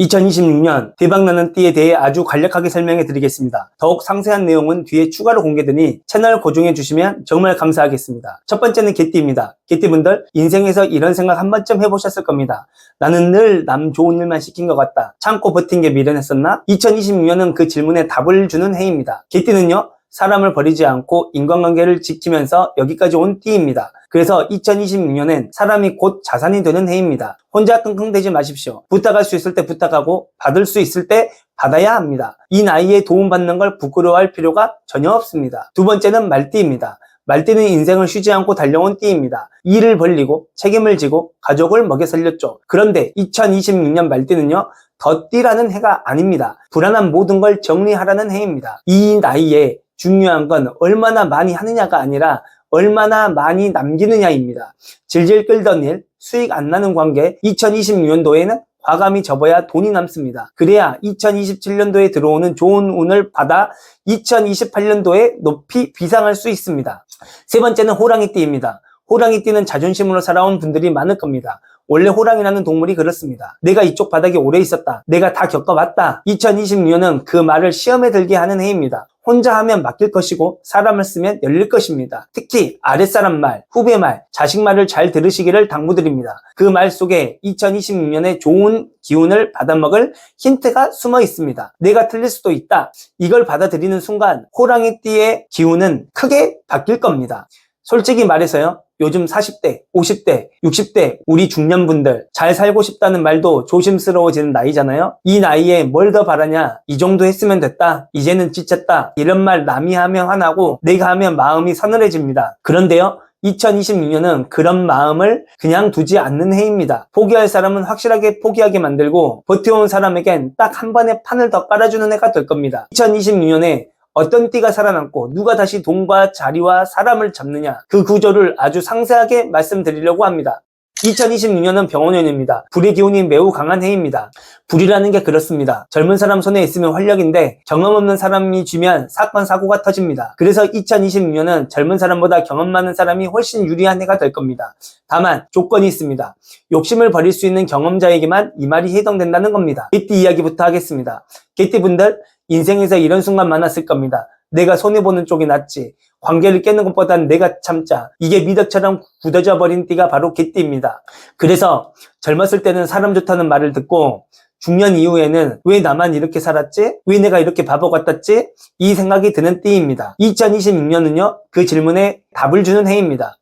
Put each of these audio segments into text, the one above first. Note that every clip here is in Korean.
2026년 대박나는 띠에 대해 아주 간략하게 설명해 드리겠습니다. 더욱 상세한 내용은 뒤에 추가로 공개되니 채널 고정해 주시면 정말 감사하겠습니다. 첫 번째는 개띠입니다. 개띠분들 인생에서 이런 생각 한 번쯤 해보셨을 겁니다. 나는 늘 남 좋은 일만 시킨 것 같다. 참고 버틴 게 미련했었나? 2026년은 그 질문에 답을 주는 해입니다. 개띠는요. 사람을 버리지 않고 인간관계를 지키면서 여기까지 온 띠입니다. 그래서 2026년엔 사람이 곧 자산이 되는 해입니다. 혼자 끙끙대지 마십시오. 부탁할 수 있을 때 부탁하고 받을 수 있을 때 받아야 합니다. 이 나이에 도움받는 걸 부끄러워할 필요가 전혀 없습니다. 두 번째는 말띠입니다. 말띠는 인생을 쉬지 않고 달려온 띠입니다. 일을 벌리고 책임을 지고 가족을 먹여 살렸죠. 그런데 2026년 말띠는요. 덧띠라는 해가 아닙니다. 불안한 모든 걸 정리하라는 해입니다. 이 나이에 중요한 건 얼마나 많이 하느냐가 아니라 얼마나 많이 남기느냐입니다. 질질 끌던 일, 수익 안 나는 관계, 2026년도에는 과감히 접어야 돈이 남습니다. 그래야 2027년도에 들어오는 좋은 운을 받아 2028년도에 높이 비상할 수 있습니다. 세 번째는 호랑이띠입니다. 호랑이띠는 자존심으로 살아온 분들이 많을 겁니다. 원래 호랑이라는 동물이 그렇습니다. 내가 이쪽 바닥에 오래 있었다. 내가 다 겪어봤다. 2026년은 그 말을 시험에 들게 하는 해입니다. 혼자 하면 맡길 것이고 사람을 쓰면 열릴 것입니다. 특히 아랫사람 말, 후배 말, 자식 말을 잘 들으시기를 당부드립니다. 그 말 속에 2026년에 좋은 기운을 받아먹을 힌트가 숨어 있습니다. 내가 틀릴 수도 있다. 이걸 받아들이는 순간 호랑이띠의 기운은 크게 바뀔 겁니다. 솔직히 말해서요. 요즘 40대, 50대, 60대 우리 중년분들 잘 살고 싶다는 말도 조심스러워지는 나이잖아요. 이 나이에 뭘 더 바라냐? 이 정도 했으면 됐다. 이제는 지쳤다. 이런 말 남이 하면 화나고 내가 하면 마음이 서늘해집니다. 그런데요. 2026년은 그런 마음을 그냥 두지 않는 해입니다. 포기할 사람은 확실하게 포기하게 만들고 버텨온 사람에겐 딱 한 번에 판을 더 깔아주는 해가 될 겁니다. 2026년에 어떤 띠가 살아남고 누가 다시 돈과 자리와 사람을 잡느냐 그 구조를 아주 상세하게 말씀드리려고 합니다. 2026년은 병원년입니다. 불의 기운이 매우 강한 해입니다. 불이라는 게 그렇습니다. 젊은 사람 손에 있으면 활력인데 경험 없는 사람이 쥐면 사건 사고가 터집니다. 그래서 2026년은 젊은 사람보다 경험 많은 사람이 훨씬 유리한 해가 될 겁니다. 다만 조건이 있습니다. 욕심을 버릴 수 있는 경험자에게만 이 말이 해당된다는 겁니다. 개띠 이야기부터 하겠습니다. 개띠분들 인생에서 이런 순간 많았을 겁니다. 내가 손해보는 쪽이 낫지. 관계를 깨는 것보단 내가 참자. 이게 미덕처럼 굳어져 버린 띠가 바로 개띠입니다. 그래서 젊었을 때는 사람 좋다는 말을 듣고 중년 이후에는 왜 나만 이렇게 살았지? 왜 내가 이렇게 바보 같았지? 이 생각이 드는 띠입니다. 2026년은요, 그 질문에 답을 주는 해입니다.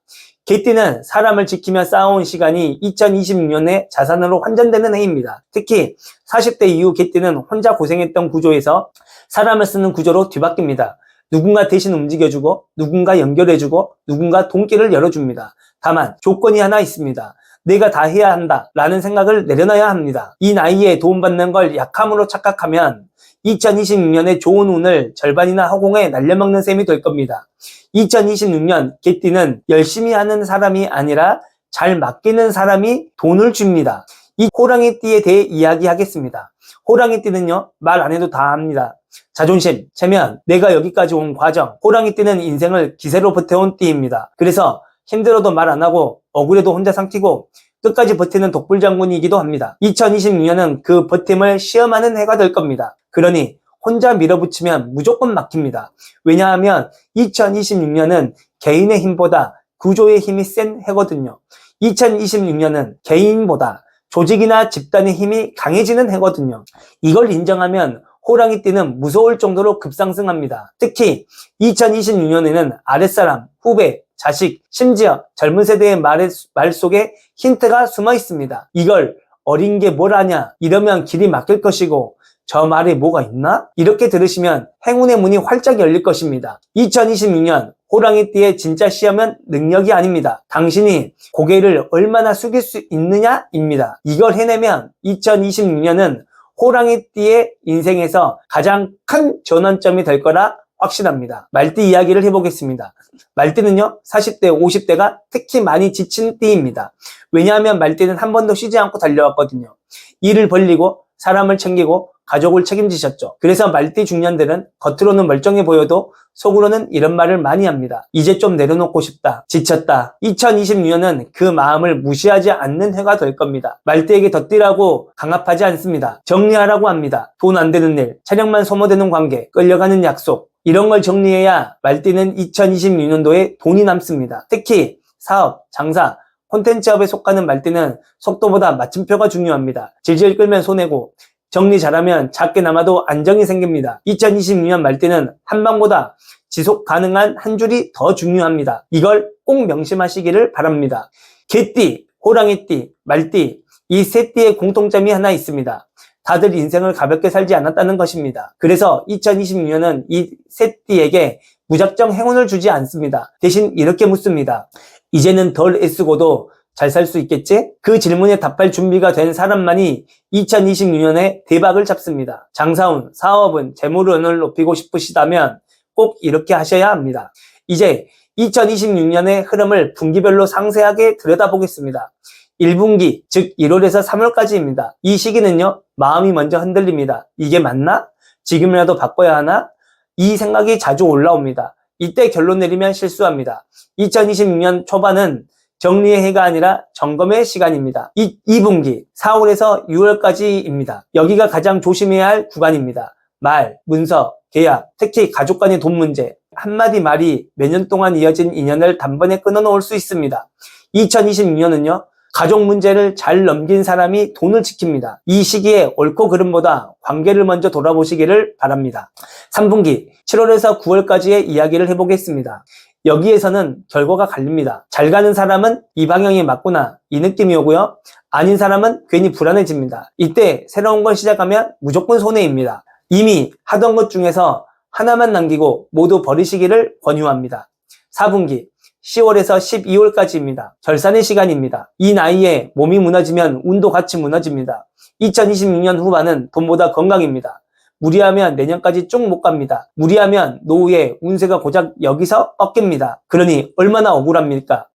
개띠는 사람을 지키며 쌓아온 시간이 2026년에 자산으로 환전되는 해입니다. 특히 40대 이후 개띠는 혼자 고생했던 구조에서 사람을 쓰는 구조로 뒤바뀝니다. 누군가 대신 움직여주고 누군가 연결해주고 누군가 돈길을 열어줍니다. 다만 조건이 하나 있습니다. 내가 다 해야 한다 라는 생각을 내려놔야 합니다. 이 나이에 도움받는 걸 약함으로 착각하면 2026년에 좋은 운을 절반이나 허공에 날려먹는 셈이 될 겁니다. 2026년 개띠는 열심히 하는 사람이 아니라 잘 맡기는 사람이 돈을 줍니다. 이 호랑이띠에 대해 이야기하겠습니다. 호랑이띠는요, 말 안 해도 다 합니다. 자존심, 체면, 내가 여기까지 온 과정, 호랑이띠는 인생을 기세로 버텨온 띠입니다. 그래서 힘들어도 말 안 하고 억울해도 혼자 삼키고 끝까지 버티는 독불 장군이기도 합니다. 2026년은 그 버팀을 시험하는 해가 될 겁니다. 그러니 혼자 밀어붙이면 무조건 막힙니다. 왜냐하면 2026년은 개인의 힘보다 구조의 힘이 센 해거든요. 2026년은 개인보다 조직이나 집단의 힘이 강해지는 해거든요. 이걸 인정하면 호랑이띠는 무서울 정도로 급상승합니다. 특히 2026년에는 아랫사람, 후배, 자식, 심지어 젊은 세대의 말의, 말 속에 힌트가 숨어 있습니다. 이걸 어린 게 뭘 아냐? 이러면 길이 막힐 것이고 저 말에 뭐가 있나? 이렇게 들으시면 행운의 문이 활짝 열릴 것입니다. 2026년 호랑이띠의 진짜 시험은 능력이 아닙니다. 당신이 고개를 얼마나 숙일 수 있느냐입니다. 이걸 해내면 2026년은 호랑이띠의 인생에서 가장 큰 전환점이 될 거라 확신합니다. 말띠 이야기를 해보겠습니다. 말띠는요, 40대, 50대가 특히 많이 지친 띠입니다. 왜냐하면 말띠는 한 번도 쉬지 않고 달려왔거든요. 일을 벌리고 사람을 챙기고 가족을 책임지셨죠. 그래서 말띠 중년들은 겉으로는 멀쩡해 보여도 속으로는 이런 말을 많이 합니다. 이제 좀 내려놓고 싶다. 지쳤다. 2026년은 그 마음을 무시하지 않는 해가 될 겁니다. 말띠에게 덧띠라고 강압하지 않습니다. 정리하라고 합니다. 돈 안 되는 일, 차량만 소모되는 관계, 끌려가는 약속, 이런 걸 정리해야 말띠는 2026년도에 돈이 남습니다. 특히 사업, 장사, 콘텐츠업에 속하는 말띠는 속도보다 마침표가 중요합니다. 질질 끌면 손해고 정리 잘하면 작게 남아도 안정이 생깁니다. 2026년 말띠는 한 방보다 지속 가능한 한 줄이 더 중요합니다. 이걸 꼭 명심하시기를 바랍니다. 개띠, 호랑이띠, 말띠 이 세 띠의 공통점이 하나 있습니다. 다들 인생을 가볍게 살지 않았다는 것입니다. 그래서 2026년은 이 세 띠에게 무작정 행운을 주지 않습니다. 대신 이렇게 묻습니다. 이제는 덜 애쓰고도 잘 살 수 있겠지? 그 질문에 답할 준비가 된 사람만이 2026년에 대박을 잡습니다. 장사운, 사업은 재물운을 높이고 싶으시다면 꼭 이렇게 하셔야 합니다. 이제 2026년의 흐름을 분기별로 상세하게 들여다보겠습니다. 1분기, 즉 1월에서 3월까지입니다. 이 시기는요, 마음이 먼저 흔들립니다. 이게 맞나? 지금이라도 바꿔야 하나? 이 생각이 자주 올라옵니다. 이때 결론 내리면 실수합니다. 2026년 초반은 정리의 해가 아니라 점검의 시간입니다. 이 2분기 4월에서 6월까지입니다. 여기가 가장 조심해야 할 구간입니다. 말, 문서, 계약, 특히 가족 간의 돈 문제. 한마디 말이 몇 년 동안 이어진 인연을 단번에 끊어놓을 수 있습니다. 2026년은요, 가족 문제를 잘 넘긴 사람이 돈을 지킵니다. 이 시기에 옳고 그름보다 관계를 먼저 돌아보시기를 바랍니다. 3분기 7월에서 9월까지의 이야기를 해보겠습니다. 여기에서는 결과가 갈립니다. 잘 가는 사람은 이 방향이 맞구나 이 느낌이 오고요. 아닌 사람은 괜히 불안해집니다. 이때 새로운 걸 시작하면 무조건 손해입니다. 이미 하던 것 중에서 하나만 남기고 모두 버리시기를 권유합니다. 4분기 10월에서 12월까지입니다. 절산의 시간입니다. 이 나이에 몸이 무너지면 운도 같이 무너집니다. 2026년 후반은 돈보다 건강입니다. 무리하면 내년까지 쭉 못 갑니다. 무리하면 노후에 운세가 고작 여기서 꺾입니다. 그러니 얼마나 억울합니까?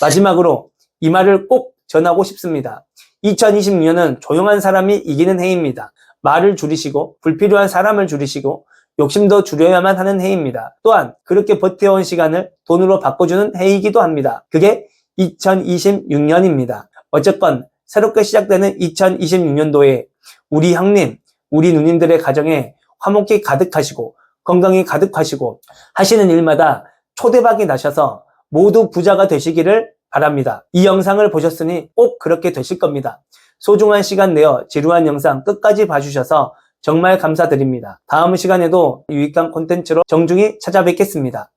마지막으로 이 말을 꼭 전하고 싶습니다. 2026년은 조용한 사람이 이기는 해입니다. 말을 줄이시고 불필요한 사람을 줄이시고 욕심도 줄여야만 하는 해입니다. 또한 그렇게 버텨온 시간을 돈으로 바꿔주는 해이기도 합니다. 그게 2026년입니다. 어쨌건 새롭게 시작되는 2026년도에 우리 형님, 우리 누님들의 가정에 화목히 가득하시고 건강히 가득하시고 하시는 일마다 초대박이 나셔서 모두 부자가 되시기를 바랍니다. 이 영상을 보셨으니 꼭 그렇게 되실 겁니다. 소중한 시간 내어 지루한 영상 끝까지 봐주셔서 정말 감사드립니다. 다음 시간에도 유익한 콘텐츠로 정중히 찾아뵙겠습니다.